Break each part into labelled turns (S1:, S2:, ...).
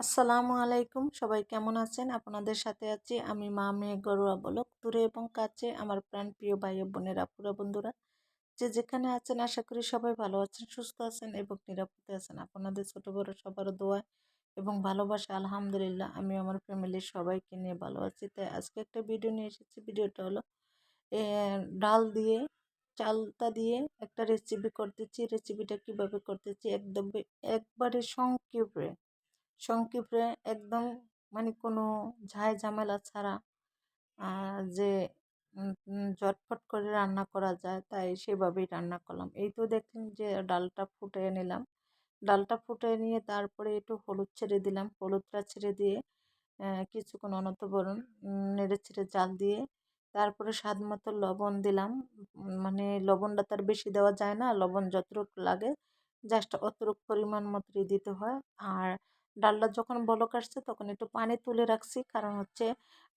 S1: আসসালামু আলাইকুম। সবাই কেমন আছেন? আপনাদের সাথে আছি আমি মা মেয়ে গরুয়া বলক। দূরে এবং কাছে আমার প্রাণ প্রিয় ভাই বোনেরা পুরো বন্ধুরা। যে যেখানে আছেন, আশা করি সবাই ভালো আছেন, সুস্থ আছেন এবং নিরাপদে আছেন। আপনাদের ছোট বড় সবার দোয়া এবং ভালোবাসা, আলহামদুলিল্লাহ আমি আমার ফ্যামিলির সবাইকে নিয়ে ভালো আছি। তাই আজকে একটা ভিডিও নিয়ে এসেছি। ভিডিওটা হলো ডাল দিয়ে, চালটা দিয়ে একটা রেসিপি করতেছি। রেসিপিটা কীভাবে করতেছি? একদম একবারে সংক্ষেপে। সংক্ষেপে একদম মানে কোনো ঝাই ঝামেলা ছাড়া যে ঝটফট করে রান্না করা যায় তাই সেভাবেই রান্না করলাম। এই তো দেখলেন যে ডালটা ফুটিয়ে নিলাম। ডালটা ফুটিয়ে নিয়ে তারপরে একটু হলুদ ছেড়ে দিলাম। হলুদটা ছেড়ে দিয়ে কিছুক্ষণ অনতবরণ নেড়ে ছেড়ে জাল দিয়ে তারপরে স্বাদ মতো লবণ দিলাম। মানে লবণটা তার বেশি দেওয়া যায় না। লবণ যতটুকু লাগে, জাস্ট অতটুকু পরিমাণ মতোই দিতে হয়। আর ডালটা যখন বলক আসছে তখন একটু পানি তুলে রাখছি। কারণ হচ্ছে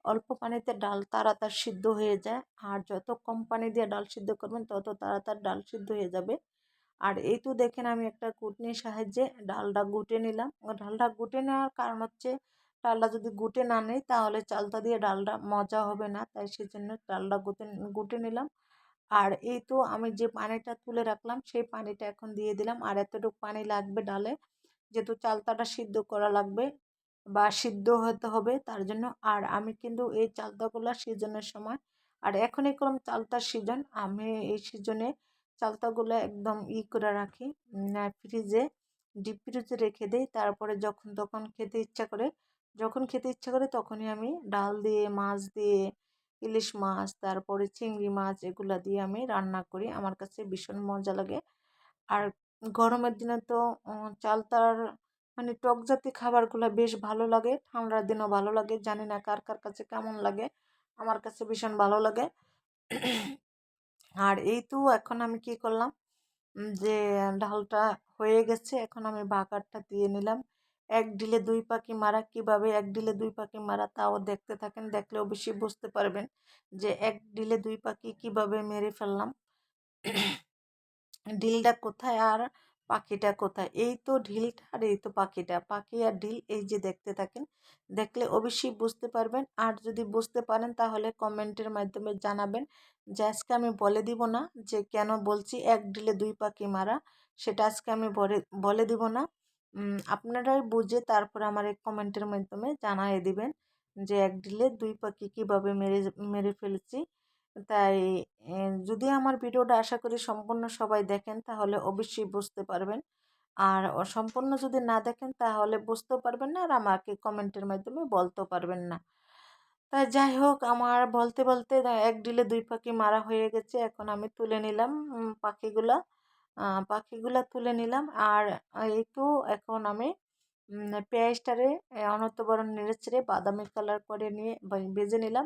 S1: অল্প পানিতে ডাল তাড়াতাড়ি সিদ্ধ হয়ে যায়। আর যত কম পানি দিয়ে ডাল সিদ্ধ করবেন তত তাড়াতাড়ি ডাল সিদ্ধ হয়ে যাবে। আর এই তো দেখেন আমি একটা কুটনির সাহায্যে ডালটা গুটে নিলাম। ডালটা গুটে নেওয়ার কারণ হচ্ছে ডালটা যদি গুটে না নেই তাহলে চালটা দিয়ে ডালটা মজা হবে না। তাই সেজন্য ডালটা গুটে গুটে নিলাম। আর এই তো আমি যে পানিটা তুলে রাখলাম সেই পানিটা এখন দিয়ে দিলাম। আর এতটুকু পানি লাগবে ডালে যেহেতু চালতাটা সিদ্ধ করা লাগবে বা সিদ্ধ হতে হবে তার জন্য। আর আমি কিন্তু এই চালতাগুলো সিজনের সময়, আর এখন এরকম চালতার সিজন, আমি এই সিজনে চালতাগুলো একদম ই করে রাখি ফ্রিজে, ডিপ ফ্রিজে রেখে দিই। তারপরে যখন, তখন খেতে ইচ্ছা করে, যখন খেতে ইচ্ছা করে তখনই আমি ডাল দিয়ে, মাছ দিয়ে, ইলিশ মাছ, তারপরে চিংড়ি মাছ এগুলো দিয়ে আমি রান্না করি। আমার কাছে ভীষণ মজা লাগে। আর গরমের দিনে তো চালতার মানে টক জাতীয় খাবারগুলো বেশ ভালো লাগে, ঠান্ডার দিনও ভালো লাগে, জানি না কার কার কাছে কেমন লাগে, আমার কাছে ভীষণ ভালো লাগে। আর এই তো এখন আমি কি করলাম যে ডালটা হয়ে গেছে, এখন আমি বাগারটা দিয়ে নিলাম। এক ডিলে দুই পাখি মারা, কীভাবে এক ডিলে দুই পাখি মারা তাও দেখতে থাকেন, দেখলে অবশ্যই বুঝতে পারবেন যে এক ডিলে দুই পাখি কীভাবে মেরে ফেললাম। ডিলটা কোথায় আর পাখিটা কোথায়? এই তো ঢিলটা আর এই তো পাখিটা। পাখি আর ঢিল এই যে দেখতে থাকেন, দেখলে অবশ্যই বুঝতে পারবেন। আর যদি বুঝতে পারেন, তাহলে কমেন্টের মাধ্যমে জানাবেন যে, আজকে আমি বলে দিব না যে, কেন বলছি এক ঢিলে দুই পাখি মারা? সেটা আজকে আমি বলে দিব না। আপনারাই বুঝে তারপর আমার এই কমেন্টের মাধ্যমে জানাই দিবেন যে, এক ঢিলে দুই পাখি কীভাবে মেরে মেরে ফেলেছি? তাই যদি আমার ভিডিওটা আশা করি সম্পূর্ণ সবাই দেখেন, তাহলে অবশ্যই বুঝতে পারবেন। আর সম্পূর্ণ যদি না দেখেন, তাহলে বুঝতেও পারবেন না, আর আমাকে কমেন্টের মাধ্যমে বলতেও পারবেন না। তাই যাই হোক, আমার বলতে বলতে এক ডিলে দুই পাখি মারা হয়ে গেছে, এখন আমি তুলে নিলাম পাখিগুলা। পাখিগুলা তুলে নিলাম, আর একটু এখন আমি পেঁয়াজটারে অনতবরণ নেড়ে বাদামি কালার করে নিয়ে ভেজে নিলাম।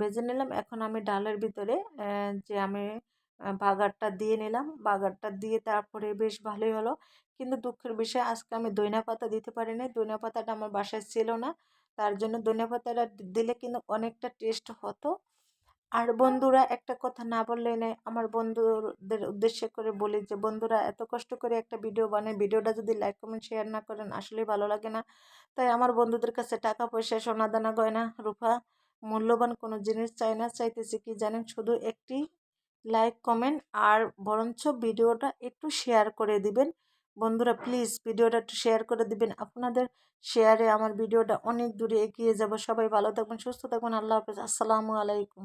S1: ভেজে নিলাম। এখন আমি ডালের ভিতরে যে আমি বাগারটা দিয়ে নিলাম। বাগারটা দিয়ে তারপরে বেশ ভালোই হলো। কিন্তু দুঃখের বিষয়, আজকে আমি দইনা পাতা দিতে পারি না দইনা পাতাটা আমার বাসায় ছিল না। তার জন্য দইনা পাতাটা দিলে কিন্তু অনেকটা টেস্ট হতো। আর বন্ধুরা, একটা কথা না বললে নেই আমার বন্ধুদের উদ্দেশ্য করে বলি যে, বন্ধুরা, এত কষ্ট করে একটা ভিডিও বানাই, ভিডিওটা যদি লাইক কমেন্ট শেয়ার না করেন, আসলেই ভালো লাগে না। তাই আমার বন্ধুদের কাছে টাকা পয়সা, সোনা দানা, গয়না, রূপা মূল্যবান কোনো জিনিস চাই না, চাইতেছি কি জানেন? শুধু একটি লাইক কমেন্ট আর বরঞ্চ ভিডিওটা একটু শেয়ার করে দিবেন। বন্ধুরা প্লিজ ভিডিওটা একটু শেয়ার করে দিবেন। আপনাদের শেয়ারে আমার ভিডিওটা অনেক দূরে এগিয়ে যাব। সবাই ভালো থাকবেন, সুস্থ থাকবেন। আল্লাহ হাফেজ। আসসালামু আলাইকুম।